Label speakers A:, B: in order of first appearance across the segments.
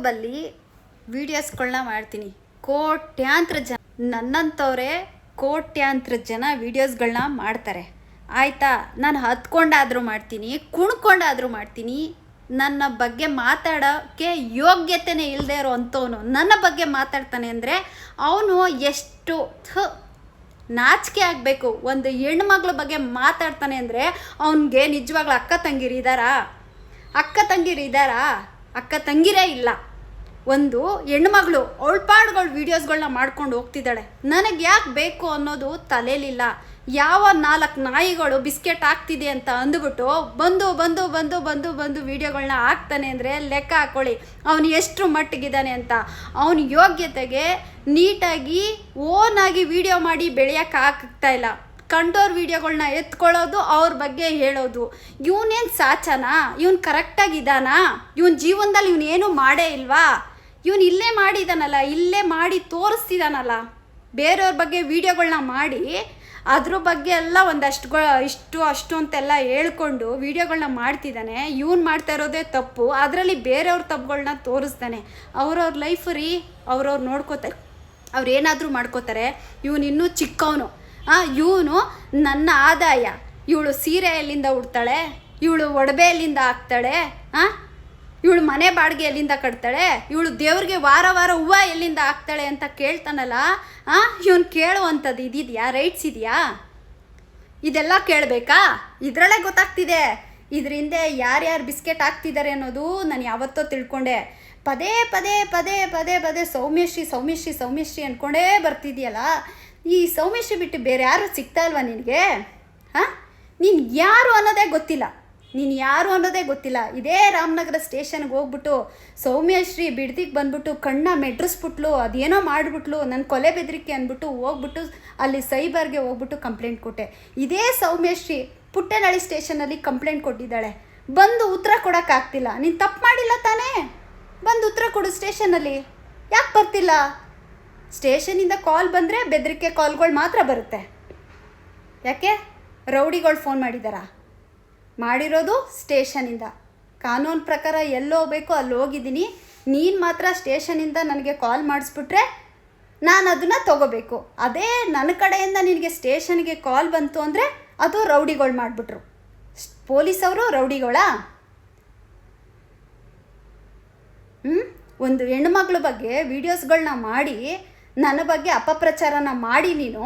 A: ಯೂಟ್ಯೂಬಲ್ಲಿ ವೀಡಿಯೋಸ್ಗಳನ್ನ ಮಾಡ್ತೀನಿ. ಕೋಟ್ಯಾಂತರ ಜನ, ನನ್ನಂಥವ್ರೆ ಕೋಟ್ಯಾಂತರ ಜನ ವೀಡಿಯೋಸ್ಗಳನ್ನ ಮಾಡ್ತಾರೆ. ಆಯಿತಾ? ನಾನು ಹತ್ಕೊಂಡಾದರೂ ಮಾಡ್ತೀನಿ, ಕುಣ್ಕೊಂಡಾದರೂ ಮಾಡ್ತೀನಿ. ನನ್ನ ಬಗ್ಗೆ ಮಾತಾಡೋಕ್ಕೆ ಯೋಗ್ಯತೆನೇ ಇಲ್ಲದೆ ಇರೋ ಅಂಥವನು ನನ್ನ ಬಗ್ಗೆ ಮಾತಾಡ್ತಾನೆ ಅಂದರೆ ಅವನು ಎಷ್ಟು ನಾಚಿಕೆ ಆಗಬೇಕು. ಒಂದು ಹೆಣ್ಮಗಳ ಬಗ್ಗೆ ಮಾತಾಡ್ತಾನೆ ಅಂದರೆ ಅವನಿಗೆ ನಿಜವಾಗ್ಲೂ ಅಕ್ಕ ತಂಗಿರಿದಾರಾ? ಅಕ್ಕ ತಂಗಿರಿದಾರಾ? ಅಕ್ಕ ತಂಗಿರೇ ಇಲ್ಲ. ಒಂದು ಹೆಣ್ಮಗಳು ಅವಳ್ಪಾಡ್ಗಳು ವೀಡಿಯೋಸ್ಗಳನ್ನ ಮಾಡ್ಕೊಂಡು ಹೋಗ್ತಿದ್ದಾಳೆ. ನನಗೆ ಯಾಕೆ ಬೇಕು ಅನ್ನೋದು ತಲೆಲಿಲ್ಲ. ಯಾವ ನಾಲ್ಕು ನಾಯಿಗಳು ಬಿಸ್ಕೆಟ್ ಹಾಕ್ತಿದೆ ಅಂತ ಅಂದ್ಬಿಟ್ಟು ಬಂದು ಬಂದು ಬಂದು ಬಂದು ಬಂದು ವೀಡಿಯೋಗಳನ್ನ ಹಾಕ್ತಾನೆ ಅಂದರೆ ಲೆಕ್ಕ ಹಾಕ್ಕೊಳ್ಳಿ ಅವನು ಎಷ್ಟು ಮಟ್ಟಿಗಿದ್ದಾನೆ ಅಂತ. ಅವನ ಯೋಗ್ಯತೆಗೆ ನೀಟಾಗಿ ಓನಾಗಿ ವೀಡಿಯೋ ಮಾಡಿ ಬೆಳೆಯೋಕೆ ಆಗ್ತಾ ಇಲ್ಲ. ಕಂಡೋರ್ ವೀಡಿಯೋಗಳನ್ನ ಎತ್ಕೊಳ್ಳೋದು ಅವ್ರ ಬಗ್ಗೆ ಹೇಳೋದು. ಇವನೇನು ಸಾಚನಾ? ಇವನು ಕರೆಕ್ಟಾಗಿದ್ದಾನಾ ಇವನ ಜೀವನದಲ್ಲಿ ಇವನೇನು ಮಾಡೇ ಇಲ್ವಾ? ಇವನು ಇಲ್ಲೇ ಮಾಡಿದಾನಲ್ಲ, ಇಲ್ಲೇ ಮಾಡಿ ತೋರಿಸ್ತಿದ್ದಾನಲ್ಲ ಬೇರೆಯವ್ರ ಬಗ್ಗೆ ವೀಡಿಯೋಗಳನ್ನ ಮಾಡಿ, ಅದ್ರ ಬಗ್ಗೆ ಎಲ್ಲ ಒಂದಷ್ಟು ಇಷ್ಟು ಅಷ್ಟು ಅಂತೆಲ್ಲ ಹೇಳ್ಕೊಂಡು ವೀಡಿಯೋಗಳನ್ನ ಮಾಡ್ತಿದ್ದಾನೆ ಇವ್ನು ಮಾಡ್ತಾ ಇರೋದೇ ತಪ್ಪು. ಅದರಲ್ಲಿ ಬೇರೆಯವ್ರ ತಪ್ಪುಗಳನ್ನ ತೋರಿಸ್ತಾನೆ. ಅವ್ರವ್ರ ಲೈಫ್ ರೀ ಅವ್ರವ್ರು ನೋಡ್ಕೋತಾರೆ. ಅವ್ರು ಏನಾದರೂ ಮಾಡ್ಕೋತಾರೆ. ಇವನು ಇನ್ನೂ ಚಿಕ್ಕವನು. ಇವನು ನನ್ನ ಆದಾಯ. ಇವಳು ಸೀರೆ ಎಲ್ಲಿಂದ ಉಡ್ತಾಳೆ. ಇವಳು ಒಡವೆ ಎಲ್ಲಿಂದ ಹಾಕ್ತಾಳೆ. ಆ? ಇವಳು ಮನೆ ಬಾಡಿಗೆ ಎಲ್ಲಿಂದ ಕಟ್ತಾಳೆ? ಇವಳು ದೇವ್ರಿಗೆ ವಾರ ವಾರ ಹೂವು ಎಲ್ಲಿಂದ ಹಾಕ್ತಾಳೆ ಅಂತ ಕೇಳ್ತಾನಲ್ಲ, ಆ? ಇವನು ಕೇಳುವಂಥದ್ದು ಇದಿದೆಯಾ? ರೈಟ್ಸ್ ಇದೆಯಾ? ಇದೆಲ್ಲ ಕೇಳಬೇಕಾ? ಇದರಲ್ಲೇ ಗೊತ್ತಾಗ್ತಿದೆ. ಇದರಿಂದ ಯಾರ್ಯಾರು ಬಿಸ್ಕೆಟ್ ಹಾಕ್ತಿದ್ದಾರೆ ಅನ್ನೋದು ನಾನು ಯಾವತ್ತೋ ತಿಳ್ಕೊಂಡೆ. ಪದೇ ಪದೇ ಪದೇ ಪದೇ ಪದೇ ಸೌಮ್ಯಶ್ರೀ ಸೌಮ್ಯಶ್ರೀ ಸೌಮ್ಯಶ್ರೀ ಅಂದ್ಕೊಂಡೇ ಬರ್ತಿದೆಯಲ್ಲ. ಈ ಸೌಮ್ಯಶ್ರೀ ಬಿಟ್ಟು ಬೇರೆ ಯಾರು ಸಿಗ್ತಾ ಇಲ್ವಾ ನಿನಗೆ? ಹಾಂ ನೀನು ಯಾರು ಅನ್ನೋದೇ ಗೊತ್ತಿಲ್ಲ. ನೀನು ಯಾರು ಅನ್ನೋದೇ ಗೊತ್ತಿಲ್ಲ. ಇದೇ ರಾಮನಗರ ಸ್ಟೇಷನ್ಗೆ ಹೋಗ್ಬಿಟ್ಟು ಸೌಮ್ಯಶ್ರೀ ಬಿಡ್ದಿಗೆ ಬಂದ್ಬಿಟ್ಟು ಕಣ್ಣ ಮೆಡ್ರಿಸ್ಬಿಟ್ಲು, ಅದೇನೋ ಮಾಡಿಬಿಟ್ಲು ನನ್ನ ಕೊಲೆ ಬೆದರಿಕೆ ಅಂದ್ಬಿಟ್ಟು ಹೋಗ್ಬಿಟ್ಟು ಅಲ್ಲಿ ಸೈಬರ್ಗೆ ಹೋಗ್ಬಿಟ್ಟು ಕಂಪ್ಲೇಂಟ್ ಕೊಟ್ಟೆ. ಇದೇ ಸೌಮ್ಯಶ್ರೀ ಪುಟ್ಟನಹಳ್ಳಿ ಸ್ಟೇಷನಲ್ಲಿ ಕಂಪ್ಲೇಂಟ್ ಕೊಟ್ಟಿದ್ದಾಳೆ. ಬಂದು ಉತ್ತರ ಕೊಡೋಕ್ಕಾಗ್ತಿಲ್ಲ ನೀನು ತಪ್ಪು ಮಾಡಿಲ್ಲ ತಾನೇ? ಬಂದು ಉತ್ತರ ಕೊಡು ಸ್ಟೇಷನಲ್ಲಿ ಯಾಕೆ ಬರ್ತಿಲ್ಲ? ಸ್ಟೇಷನಿಂದ ಕಾಲ್ ಬಂದರೆ ಬೆದರಿಕೆ ಕಾಲ್ಗಳು ಮಾತ್ರ ಬರುತ್ತೆ. ಯಾಕೆ? ರೌಡಿಗಳು ಫೋನ್ ಮಾಡಿದಾರಾ? ಮಾಡಿರೋದು ಸ್ಟೇಷನಿಂದ. ಕಾನೂನು ಪ್ರಕಾರ ಎಲ್ಲಿ ಹೋಗ್ಬೇಕು, ಅಲ್ಲಿ ಹೋಗಿದ್ದೀನಿ. ನೀನು ಮಾತ್ರ ಸ್ಟೇಷನಿಂದ ನನಗೆ ಕಾಲ್ ಮಾಡಿಸ್ಬಿಟ್ರೆ ನಾನು ಅದನ್ನು ತಗೋಬೇಕು. ಅದೇ ನನ್ನ ಕಡೆಯಿಂದ ನಿನಗೆ ಸ್ಟೇಷನ್ಗೆ ಕಾಲ್ ಬಂತು ಅಂದರೆ ಅದು ರೌಡಿಗಳು ಮಾಡಿಬಿಟ್ರು. ಪೊಲೀಸವರು ರೌಡಿಗಳಾ? ಹ್ಞೂ ಒಂದು ಹೆಣ್ಮಕ್ಳ ಬಗ್ಗೆ ವೀಡಿಯೋಸ್ಗಳನ್ನ ಮಾಡಿ, ನನ್ನ ಬಗ್ಗೆ ಅಪಪ್ರಚಾರನ ಮಾಡಿ ನೀನು.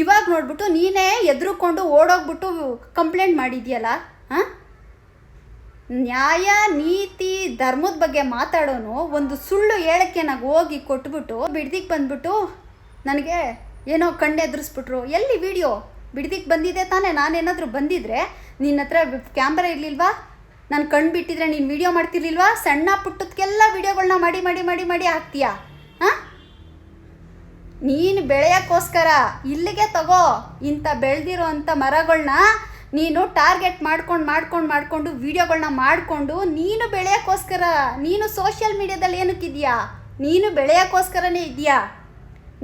A: ಇವಾಗ ನೋಡ್ಬಿಟ್ಟು ನೀನೇ ಎದುರುಕೊಂಡು ಓಡೋಗ್ಬಿಟ್ಟು ಕಂಪ್ಲೇಂಟ್ ಮಾಡಿದ್ಯಲ್ಲ? ನ್ಯಾಯ, ನೀತಿ, ಧರ್ಮದ ಬಗ್ಗೆ ಮಾತಾಡೋನು, ಒಂದು ಸುಳ್ಳು ಹೇಳಕ್ಕೆ ನಾವು ಹೋಗಿ ಕೊಟ್ಬಿಟ್ಟು ಬಿಡ್ದಿಗೆ ಬಂದ್ಬಿಟ್ಟು ನನಗೆ ಏನೋ ಕಣ್ಣು ಎದುರಿಸ್ಬಿಟ್ರು. ಎಲ್ಲಿ ವಿಡಿಯೋ? ಬಿಡ್ದಿಗೆ ಬಂದಿದೆ ತಾನೇ, ನಾನೇನಾದರೂ ಬಂದಿದ್ರೆ ನಿನ್ನ ಹತ್ರ ಕ್ಯಾಮ್ರಾ ಇರಲಿಲ್ವಾ? ನಾನು ಕಣ್ಣು ಬಿಟ್ಟಿದ್ರೆ ನೀನು ವಿಡಿಯೋ ಮಾಡ್ತಿರ್ಲಿಲ್ವಾ? ಸಣ್ಣ ಪುಟ್ಟದಕ್ಕೆಲ್ಲ ವಿಡಿಯೋಗಳನ್ನ ಮಾಡಿ ಮಾಡಿ ಮಾಡಿ ಮಾಡಿ ಹಾಕ್ತೀಯಾ? ಹಾಂ? ನೀನು ಬೆಳೆಯೋಕ್ಕೋಸ್ಕರ ಇಲ್ಲಿಗೆ ತಗೋ ಇಂಥ ಬೆಳೆದಿರೋ ಅಂಥ ಮರಗಳನ್ನ ನೀನು ಟಾರ್ಗೆಟ್ ಮಾಡ್ಕೊಂಡು ಮಾಡ್ಕೊಂಡು ಮಾಡಿಕೊಂಡು ವೀಡಿಯೋಗಳನ್ನ ಮಾಡಿಕೊಂಡು ನೀನು ಬೆಳೆಯೋಕ್ಕೋಸ್ಕರ, ನೀನು ಸೋಷಿಯಲ್ ಮೀಡ್ಯಾದಲ್ಲಿ ಏನಕ್ಕಿದೆಯಾ? ನೀನು ಬೆಳೆಯೋಕ್ಕೋಸ್ಕರನೇ ಇದೆಯಾ?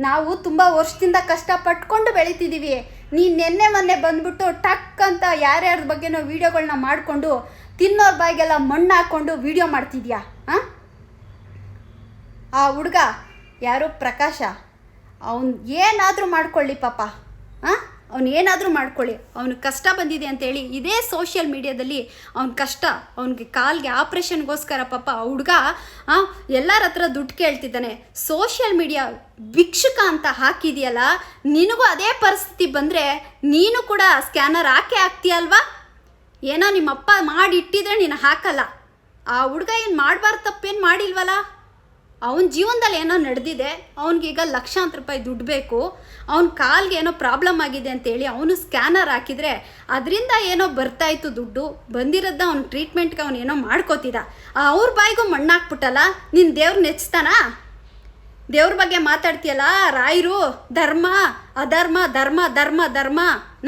A: ನಾವು ತುಂಬ ವರ್ಷದಿಂದ ಕಷ್ಟಪಟ್ಕೊಂಡು ಬೆಳಿತಿದ್ದೀವಿ ನೀನು ನಿನ್ನೆ ಮೊನ್ನೆ ಬಂದ್ಬಿಟ್ಟು ಟಕ್ ಅಂತ ಯಾರ್ಯಾರ ಬಗ್ಗೆನೋ ವೀಡಿಯೋಗಳನ್ನ ಮಾಡಿಕೊಂಡು ತಿನ್ನೋರ ಬಾಯಿಗೆಲ್ಲ ಮಣ್ಣು ಹಾಕ್ಕೊಂಡು ವೀಡಿಯೋ ಮಾಡ್ತಿದ್ಯಾ? ಹಾಂ ಆ ಹುಡುಗ ಯಾರು ಪ್ರಕಾಶ? ಅವನು ಏನಾದರೂ ಮಾಡ್ಕೊಳ್ಳಿ ಪಾಪ. ಹಾಂ ಅವ್ನು ಏನಾದರೂ ಮಾಡ್ಕೊಳ್ಳಿ. ಅವನು ಕಷ್ಟ ಬಂದಿದೆ ಅಂತೇಳಿ ಇದೇ ಸೋಷಿಯಲ್ ಮೀಡಿಯಾದಲ್ಲಿ ಅವ್ನ ಕಷ್ಟ, ಅವನಿಗೆ ಕಾಲ್ಗೆ ಆಪ್ರೇಷನ್ಗೋಸ್ಕರ ಪಾಪ ಆ ಹುಡುಗ ಎಲ್ಲರ ಹತ್ರ ದುಡ್ಡು ಕೇಳ್ತಿದ್ದಾನೆ. ಸೋಷಿಯಲ್ ಮೀಡಿಯಾ ಭಿಕ್ಷುಕ ಅಂತ ಹಾಕಿದೆಯಲ್ಲ, ನಿನಗೂ ಅದೇ ಪರಿಸ್ಥಿತಿ ಬಂದರೆ ನೀನು ಕೂಡ ಸ್ಕ್ಯಾನರ್ ಹಾಕೇ ಹಾಕ್ತೀಯಲ್ವಾ ಏನೋ ನಿಮ್ಮಪ್ಪ ಮಾಡಿ ಇಟ್ಟಿದ್ರೆ ನೀನು ಹಾಕಲ್ಲ. ಆ ಹುಡುಗ ಏನು ಮಾಡಬಾರ್ದು ತಪ್ಪೇನು ಮಾಡಿಲ್ವಲ್ಲ? ಅವನ ಜೀವನದಲ್ಲಿ ಏನೋ ನಡೆದಿದೆ ಅವನಿಗೀಗ ಲಕ್ಷಾಂತರ ರೂಪಾಯಿ ದುಡ್ಡು ಬೇಕು, ಅವನ ಕಾಲ್ಗೆ ಏನೋ ಪ್ರಾಬ್ಲಮ್ ಆಗಿದೆ ಅಂತೇಳಿ ಅವನು ಸ್ಕ್ಯಾನರ್ ಹಾಕಿದರೆ ಅದರಿಂದ ಏನೋ ಬರ್ತಾಯಿತ್ತು ದುಡ್ಡು ಬಂದಿರೋದ ಅವ್ನ ಟ್ರೀಟ್ಮೆಂಟ್ಗೆ ಅವನು ಏನೋ ಮಾಡ್ಕೋತಿದ್ದ. ಅವ್ರ ಬಾಯಿಗೂ ಮಣ್ಣು ಹಾಕ್ಬಿಟ್ಟಲ್ಲ ನಿನ್ನ ದೇವ್ರು ನೆಚ್ತಾನಾ? ದೇವ್ರ ಬಗ್ಗೆ ಮಾತಾಡ್ತೀಯಲ್ಲ, ರಾಯರು, ಧರ್ಮ, ಅಧರ್ಮ, ಧರ್ಮ ಧರ್ಮ ಧರ್ಮ,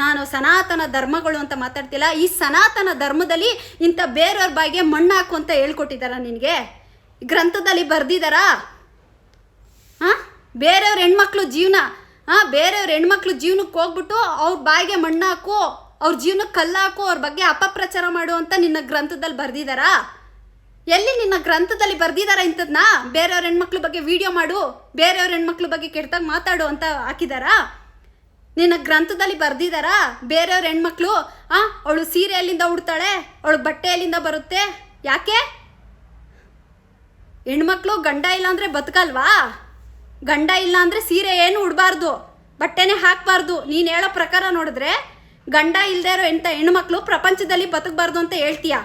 A: ನಾನು ಸನಾತನ ಧರ್ಮಗಳು ಅಂತ ಮಾತಾಡ್ತಿಲ್ಲ ಈ ಸನಾತನ ಧರ್ಮದಲ್ಲಿ ಇಂಥ ಬೇರೆಯವ್ರ ಬಾಯಿಗೆ ಮಣ್ಣು ಹಾಕು ಅಂತ ಹೇಳ್ಕೊಟ್ಟಿದ್ದಾರ ನಿನಗೆ? ಗ್ರಂಥದಲ್ಲಿ ಬರ್ದಿದ್ದಾರಾ ಹಾಂ? ಬೇರೆಯವ್ರ ಹೆಣ್ಮಕ್ಳು ಜೀವನ, ಹಾಂ, ಬೇರೆಯವ್ರ ಹೆಣ್ಮಕ್ಳು ಜೀವನಕ್ಕೆ ಹೋಗ್ಬಿಟ್ಟು ಅವ್ರ ಬಾಯಿಗೆ ಮಣ್ಣು ಹಾಕು, ಅವ್ರ ಜೀವನಕ್ಕೆ ಕಲ್ಲು ಹಾಕು, ಅವ್ರ ಬಗ್ಗೆ ಅಪಪ್ರಚಾರ ಮಾಡು ಅಂತ ನಿನ್ನ ಗ್ರಂಥದಲ್ಲಿ ಬರ್ದಿದ್ದಾರಾ ಎಲ್ಲಿ ನಿನ್ನ ಗ್ರಂಥದಲ್ಲಿ ಬರ್ದಿದಾರ ಇಂಥದ್ನ? ಬೇರೆಯವ್ರ ಹೆಣ್ಮಕ್ಳ ಬಗ್ಗೆ ವಿಡಿಯೋ ಮಾಡು, ಬೇರೆಯವ್ರ ಹೆಣ್ಮಕ್ಳ ಬಗ್ಗೆ ಕೆಟ್ಟದಾಗ ಮಾತಾಡು ಅಂತ ಹಾಕಿದಾರಾ? ನಿನ್ನ ಗ್ರಂಥದಲ್ಲಿ ಬರ್ದಿದಾರಾ? ಬೇರೆಯವ್ರ ಹೆಣ್ಮಕ್ಳು ಆ ಅವಳು ಸೀರೆ ಎಲ್ಲಿಂದ ಉಡ್ತಾಳೆ, ಅವಳು ಬಟ್ಟೆ ಎಲ್ಲಿಂದ ಬರುತ್ತೆ, ಯಾಕೆ? ಹೆಣ್ಮಕ್ಳು ಗಂಡ ಇಲ್ಲ ಅಂದರೆ ಬದುಕಲ್ವಾ? ಗಂಡ ಇಲ್ಲ ಅಂದರೆ ಸೀರೆ ಏನು ಉಡಬಾರ್ದು, ಬಟ್ಟೆನೇ ಹಾಕಬಾರ್ದು. ನೀನು ಹೇಳೋ ಪ್ರಕಾರ ನೋಡಿದ್ರೆ ಗಂಡ ಇಲ್ಲದೆ ಇರೋ ಎಂಥ ಹೆಣ್ಮಕ್ಳು ಪ್ರಪಂಚದಲ್ಲಿ ಬದುಕಬಾರ್ದು ಅಂತ ಹೇಳ್ತೀಯಾ?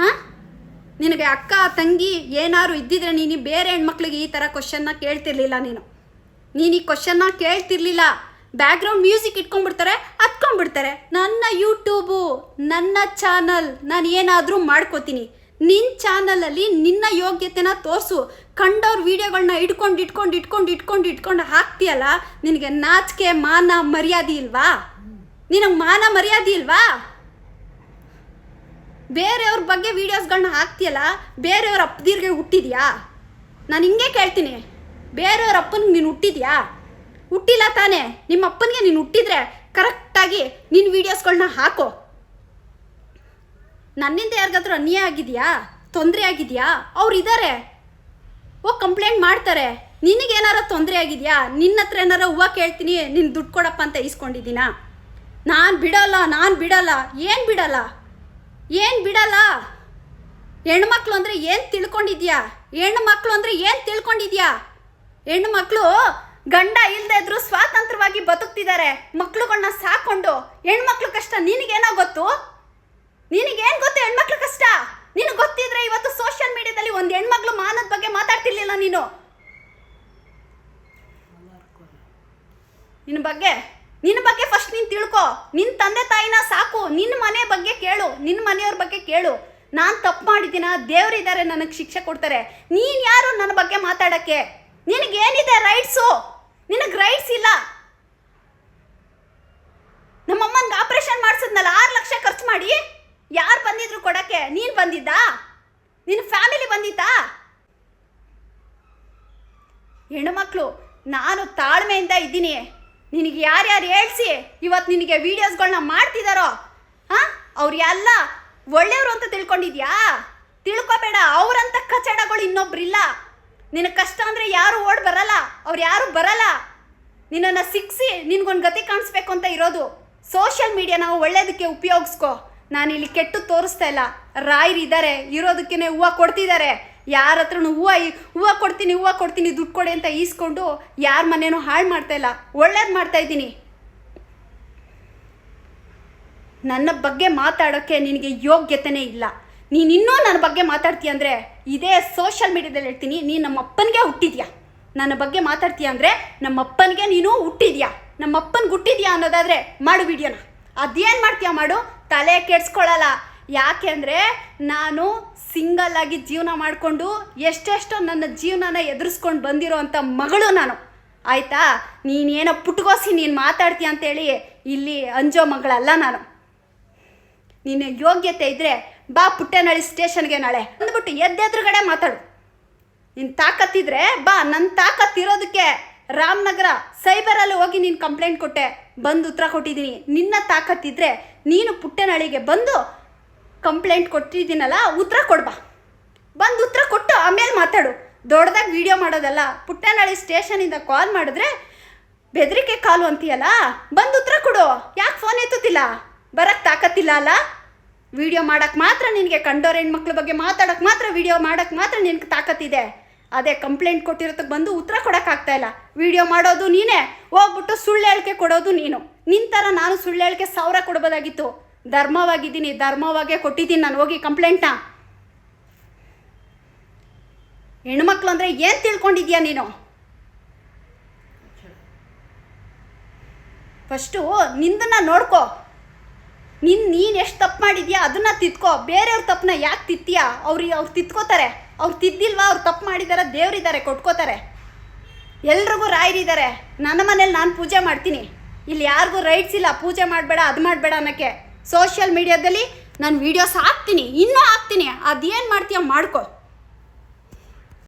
A: ಹಾಂ ನಿನಗೆ ಅಕ್ಕ, ತಂಗಿ ಏನಾದ್ರು ಇದ್ದಿದ್ರೆ ನೀನು ಬೇರೆ ಹೆಣ್ಮಕ್ಳಿಗೆ ಈ ಥರ ಕ್ವಶನ್ನ ಕೇಳ್ತಿರ್ಲಿಲ್ಲ ನೀನು. ನೀನು ಈ ಕ್ವಶನ್ನ ಕೇಳ್ತಿರ್ಲಿಲ್ಲ. ಬ್ಯಾಕ್ಗ್ರೌಂಡ್ ಮ್ಯೂಸಿಕ್ ಇಟ್ಕೊಂಡ್ಬಿಡ್ತಾರೆ ಹತ್ಕೊಂಡ್ಬಿಡ್ತಾರೆ ನನ್ನ ಯೂಟ್ಯೂಬು ನನ್ನ ಚಾನಲ್ ನಾನು ಏನಾದರೂ ಮಾಡ್ಕೋತೀನಿ. ನಿನ್ನ ಚಾನಲಲ್ಲಿ ನಿನ್ನ ಯೋಗ್ಯತೆನ ತೋರಿಸು. ಕಂಡವ್ರ ವಿಡಿಯೋಗಳನ್ನ ಇಟ್ಕೊಂಡು ಇಟ್ಕೊಂಡು ಇಟ್ಕೊಂಡು ಇಟ್ಕೊಂಡು ಇಟ್ಕೊಂಡು ಹಾಕ್ತೀಯಲ್ಲ, ನಿನಗೆ ನಾಚಿಕೆ, ಮಾನ, ಮರ್ಯಾದೆ ಇಲ್ವಾ? ನಿನಗೆ ಮಾನ, ಮರ್ಯಾದೆ ಇಲ್ವಾ? ಬೇರೆಯವ್ರ ಬಗ್ಗೆ ವೀಡಿಯೋಸ್ಗಳನ್ನ ಹಾಕ್ತೀಯಲ್ಲ, ಬೇರೆಯವ್ರ ಅಪ್ಪದಿರ್ಗೆ ಹುಟ್ಟಿದ್ಯಾ? ನಾನು ಹಿಂಗೆ ಕೇಳ್ತೀನಿ. ಬೇರೆಯವ್ರ ಅಪ್ಪನಿಗೆ ನೀನು ಹುಟ್ಟಿದ್ಯಾ? ಹುಟ್ಟಿಲ್ಲ ತಾನೇ. ನಿಮ್ಮ ಅಪ್ಪನಿಗೆ ನೀನು ಹುಟ್ಟಿದ್ರೆ ಕರೆಕ್ಟಾಗಿ ನಿನ್ನ ವೀಡಿಯೋಸ್ಗಳನ್ನ ಹಾಕೋ. ನನ್ನಿಂದ ಯಾರಿಗಾದ್ರೂ ಅನ್ಯಾಯ ಆಗಿದೆಯಾ? ತೊಂದರೆ ಆಗಿದೆಯಾ? ಅವ್ರು ಇದ್ದಾರೆ ಓ ಕಂಪ್ಲೇಂಟ್ ಮಾಡ್ತಾರೆ. ನಿನಗೇನಾರ ತೊಂದರೆ ಆಗಿದೆಯಾ? ನಿನ್ನ ಹತ್ರ ಏನಾರ ಹೂವು ಕೇಳ್ತೀನಿ ನಿನ್ನ ದುಡ್ಡು ಕೊಡಪ್ಪ ಅಂತ ಇಸ್ಕೊಂಡಿದ್ದೀನಾ? ನಾನು ಬಿಡಲ್ಲ ನಾನು ಬಿಡಲ್ಲ, ಏನು ಬಿಡಲ್ಲ? ಏನು ಬಿಡಲ್ಲ? ಹೆಣ್ಮಕ್ಳು ಅಂದರೆ ಏನು ತಿಳ್ಕೊಂಡಿದ್ಯಾ? ಹೆಣ್ಣು ಮಕ್ಕಳು ಅಂದರೆ ಏನು ತಿಳ್ಕೊಂಡಿದ್ಯಾ? ಹೆಣ್ಣು ಮಕ್ಕಳು ಗಂಡ ಇಲ್ಲದೆ ಇದ್ರು ಸ್ವಾತಂತ್ರ್ಯವಾಗಿ ಬದುಕ್ತಿದ್ದಾರೆ. ಮಕ್ಳುಗಳನ್ನ ಸಾಕೊಂಡು ಹೆಣ್ಮಕ್ಳು ಕಷ್ಟ ನಿನಗೇನೋ ಗೊತ್ತು? ನಿನಗೇನು ಗೊತ್ತು ಹೆಣ್ಮಕ್ಳ ಕಷ್ಟ? ನಿನಗೆ ಗೊತ್ತಿದ್ರೆ ಇವತ್ತು ಸೋಷಿಯಲ್ ಮೀಡಿಯಾದಲ್ಲಿ ಒಂದು ಹೆಣ್ಮಕ್ಳು ಮಾನದ ಬಗ್ಗೆ ಮಾತಾಡ್ತಿರ್ಲಿಲ್ಲ ನೀನು. ನಿನ್ನ ಬಗ್ಗೆ ನಿನ್ನ ಬಗ್ಗೆ ಫಸ್ಟ್ ನೀನು ತಿಳ್ಕೊ. ನಿನ್ನ ತಂದೆ ತಾಯಿನ ಸಾಕು. ನಿನ್ನ ಮನೆ ಬಗ್ಗೆ ಕೇಳು. ನಿನ್ನ ಮನೆಯವ್ರ ಬಗ್ಗೆ ಕೇಳು. ನಾನು ತಪ್ಪು ಮಾಡಿದ್ದೀನ? ದೇವರಿದ್ದಾರೆ ನನಗೆ ಶಿಕ್ಷೆ ಕೊಡ್ತಾರೆ. ನೀನು ಯಾರು ನನ್ನ ಬಗ್ಗೆ ಮಾತಾಡೋಕ್ಕೆ? ನಿನಗೇನಿದೆ ರೈಟ್ಸು ನಿನಗೆ ರೈಟ್ಸ್ ಇಲ್ಲ. ನಮ್ಮಮ್ಮನಿಗೆ ಆಪರೇಷನ್ ಮಾಡಿಸಿದ್ನಲ್ಲ, ಆರು ಲಕ್ಷ ಖರ್ಚು ಮಾಡಿ ಯಾರು ಬಂದಿದ್ರು ಕೊಡಕ್ಕೆ? ನೀನು ಬಂದಿದ್ದಾ? ನಿನ್ನ ಫ್ಯಾಮಿಲಿ ಬಂದಿತ್ತಾ? ಹೆಣ್ಮಕ್ಳು, ನಾನು ತಾಳ್ಮೆಯಿಂದ ಇದ್ದೀನಿ. ನಿನಗೆ ಯಾರ್ಯಾರು ಹೇಳ್ಸಿ ಇವತ್ತು ನಿನಗೆ ವೀಡಿಯೋಸ್ಗಳನ್ನ ಮಾಡ್ತಿದ್ದಾರೋ ಹಾಂ? ಅವ್ರು ಎಲ್ಲ ಒಳ್ಳೆಯವರು ಅಂತ ತಿಳ್ಕೊಂಡಿದ್ಯಾ? ತಿಳ್ಕೊಬೇಡ, ಅವರಂತ ಕಚಡಗಳು ಇನ್ನೊಬ್ರಿಲ್ಲ. ನಿನ್ನ ಕಷ್ಟ ಅಂದರೆ ಯಾರು ಓಡ್ ಬರಲ್ಲ, ಅವ್ರು ಯಾರು ಬರಲ್ಲ. ನಿನ್ನನ್ನು ಸಿಕ್ಸಿ ನಿನಗೊಂದು ಗತಿ ಕಾಣಿಸ್ಬೇಕು ಅಂತ ಇರೋದು. ಸೋಷಿಯಲ್ ನಾವು ಒಳ್ಳೇದಕ್ಕೆ ಉಪಯೋಗಿಸ್ಕೊ. ನಾನು ಇಲ್ಲಿ ಕೆಟ್ಟು ತೋರಿಸ್ತಾ ಇಲ್ಲ. ರಾಯರು ಇದ್ದಾರೆ ಇರೋದಕ್ಕೇ ಹೂವು ಕೊಡ್ತಿದ್ದಾರೆ. ಯಾರ ಹತ್ರನೂ ಹೂವು ಹೂವು ಕೊಡ್ತೀನಿ ಹೂವು ಕೊಡ್ತೀನಿ, ದುಡ್ಡು ಕೊಡಿ ಅಂತ ಈಸ್ಕೊಂಡು ಯಾರ ಮನೇನೂ ಹಾಳು ಮಾಡ್ತಾ ಇಲ್ಲ. ಒಳ್ಳೇದು ಮಾಡ್ತಾ ಇದ್ದೀನಿ. ನನ್ನ ಬಗ್ಗೆ ಮಾತಾಡೋಕ್ಕೆ ನಿನಗೆ ಯೋಗ್ಯತೆನೇ ಇಲ್ಲ. ನೀನು ಇನ್ನೂ ನನ್ನ ಬಗ್ಗೆ ಮಾತಾಡ್ತೀಯ ಅಂದರೆ, ಇದೇ ಸೋಷಿಯಲ್ ಮೀಡಿಯಾದಲ್ಲಿ ಹೇಳ್ತೀನಿ, ನೀನು ನಮ್ಮ ಅಪ್ಪನಿಗೆ ಹುಟ್ಟಿದ್ಯಾ? ನನ್ನ ಬಗ್ಗೆ ಮಾತಾಡ್ತೀಯ ಅಂದರೆ ನಮ್ಮ ಅಪ್ಪನಿಗೆ ನೀನು ಹುಟ್ಟಿದ್ಯಾ? ನಮ್ಮ ಅಪ್ಪನಿಗೆ ಹುಟ್ಟಿದ್ಯಾ ಅನ್ನೋದಾದರೆ ಮಾಡು ವಿಡಿಯೋನ. ಅದೇನು ಮಾಡ್ತೀಯ ಮಾಡು? ತಲೆ ಕೆಡ್ಸ್ಕೊಳ್ಳಲ್ಲ ಯಾಕೆಂದರೆ ನಾನು ಸಿಂಗಲ್ ಆಗಿ ಜೀವನ ಮಾಡಿಕೊಂಡು ಎಷ್ಟೆಷ್ಟೋ ನನ್ನ ಜೀವನನ ಎದುರಿಸ್ಕೊಂಡು ಬಂದಿರೋ ಅಂಥ ಮಗಳು ನಾನು. ಆಯಿತಾ? ನೀನೇನೋ ಪುಟ್ಕೋಸಿ ನೀನು ಮಾತಾಡ್ತೀಯ ಅಂತೇಳಿ ಇಲ್ಲಿ ಅಂಜೋ ಮಗಳಲ್ಲ ನಾನು. ನಿನ್ನ ಯೋಗ್ಯತೆ ಇದ್ದರೆ ಬಾ ಪುಟ್ಟೆನಳ್ಳಿ ಸ್ಟೇಷನ್ಗೆ ನಾಳೆ. ಅಂದ್ಬಿಟ್ಟು ಎದ್ದೆದ್ರುಗಡೆ ಮಾತಾಡು. ನಿನ್ನ ತಾಕತ್ತಿದ್ರೆ ಬಾ ನನ್ನ ತಾಕತ್ತಿರೋದಕ್ಕೆ ರಾಮನಗರ ಸೈಬರಲ್ಲಿ ಹೋಗಿ ನೀನು ಕಂಪ್ಲೇಂಟ್ ಕೊಟ್ಟೆ. ಬಂದು ಉತ್ತರ ಕೊಟ್ಟಿದ್ದೀನಿ. ನಿನ್ನ ತಾಕತ್ತಿದ್ರೆ ನೀನು ಪುಟ್ಟನಳಿಗೆ ಬಂದು ಕಂಪ್ಲೇಂಟ್ ಕೊಟ್ಟಿದ್ದೀನಲ್ಲ, ಉತ್ತರ ಕೊಡ್ಬಾ ಬಂದು ಉತ್ತರ ಕೊಟ್ಟು ಆಮೇಲೆ ಮಾತಾಡು. ದೊಡ್ಡದಾಗಿ ವಿಡಿಯೋ ಮಾಡೋದಲ್ಲ, ಪುಟ್ಟನಹಳ್ಳಿ ಸ್ಟೇಷನಿಂದ ಕಾಲ್ ಮಾಡಿದ್ರೆ ಬೆದರಿಕೆ ಕಾಲು ಅಂತೀಯಲ್ಲ, ಬಂದು ಉತ್ತರ ಕೊಡು. ಯಾಕೆ ಫೋನ್ ಎತ್ತುತ್ತಿಲ್ಲ? ಬರಕ್ಕೆ ತಾಕತ್ತಿಲ್ಲ ಅಲ್ಲ? ವಿಡಿಯೋ ಮಾಡೋಕ್ಕೆ ಮಾತ್ರ ನಿನಗೆ ಕಂಡೋರ್ ಹೆಣ್ಮಕ್ಳ ಬಗ್ಗೆ ಮಾತಾಡೋಕ್ಕೆ ಮಾತ್ರ ವಿಡಿಯೋ ಮಾಡೋಕ್ಕೆ ಮಾತ್ರ ನಿನಗೆ ತಾಕತ್ತಿದೆ. ಅದೇ ಕಂಪ್ಲೇಂಟ್ ಕೊಟ್ಟಿರೋದಕ್ಕೆ ಬಂದು ಉತ್ತರ ಕೊಡೋಕ್ಕಾಗ್ತಾ ಇಲ್ಲ. ವಿಡಿಯೋ ಮಾಡೋದು ನೀನೇ, ಹೋಗ್ಬಿಟ್ಟು ಸುಳ್ಳು ಹೇಳಿಕೆ ಕೊಡೋದು ನೀನು. ನಿನ್ನ ಥರ ನಾನು ಸುಳ್ಳು ಹೇಳಿಕೆ ಸಾವಿರ ಕೊಡ್ಬೋದಾಗಿತ್ತು. ಧರ್ಮವಾಗಿದ್ದೀನಿ, ಧರ್ಮವಾಗೇ ಕೊಟ್ಟಿದ್ದೀನಿ ನಾನು ಹೋಗಿ ಕಂಪ್ಲೇಂಟ್ನ ಹೆಣ್ಮಕ್ಳು ಅಂದರೆ ಏನು ತಿಳ್ಕೊಂಡಿದ್ಯಾ ನೀನು? ಫಸ್ಟು ನಿಂದನ್ನ ನೋಡ್ಕೋ. ನಿನ್ ನೀನು ಎಷ್ಟು ತಪ್ಪು ಮಾಡಿದ್ಯಾ ಅದನ್ನ ತಿತ್ಕೋ ಬೇರೆಯವ್ರ ತಪ್ಪನ್ನ ಯಾಕೆ ತಿತ್ತೀಯಾ ಅವ್ರಿಗೆ ಅವ್ರು ತಿದ್ಕೋತಾರೆ. ಅವ್ರು ತಿದ್ದಿಲ್ವಾ? ಅವ್ರು ತಪ್ಪು ಮಾಡಿದ್ದಾರೆ ದೇವರಿದ್ದಾರೆ, ಕೊಟ್ಕೋತಾರೆ. ಎಲ್ರಿಗೂ ರಾಯರಿದ್ದಾರೆ. ನನ್ನ ಮನೇಲಿ ನಾನು ಪೂಜೆ ಮಾಡ್ತೀನಿ. ಇಲ್ಲಿ ಯಾರಿಗೂ ರೈಟ್ಸ್ ಇಲ್ಲ, ಪೂಜೆ ಮಾಡಬೇಡ, ಅದು ಮಾಡಬೇಡ ಅನ್ನೋಕ್ಕೆ ಸೋಷಿಯಲ್ ಮೀಡಿಯಾದಲ್ಲಿ ನಾನು ವೀಡಿಯೋಸ್ ಹಾಕ್ತೀನಿ, ಇನ್ನೂ ಹಾಕ್ತೀನಿ. ಅದೇನು ಮಾಡ್ತೀಯ ಮಾಡ್ಕೋ.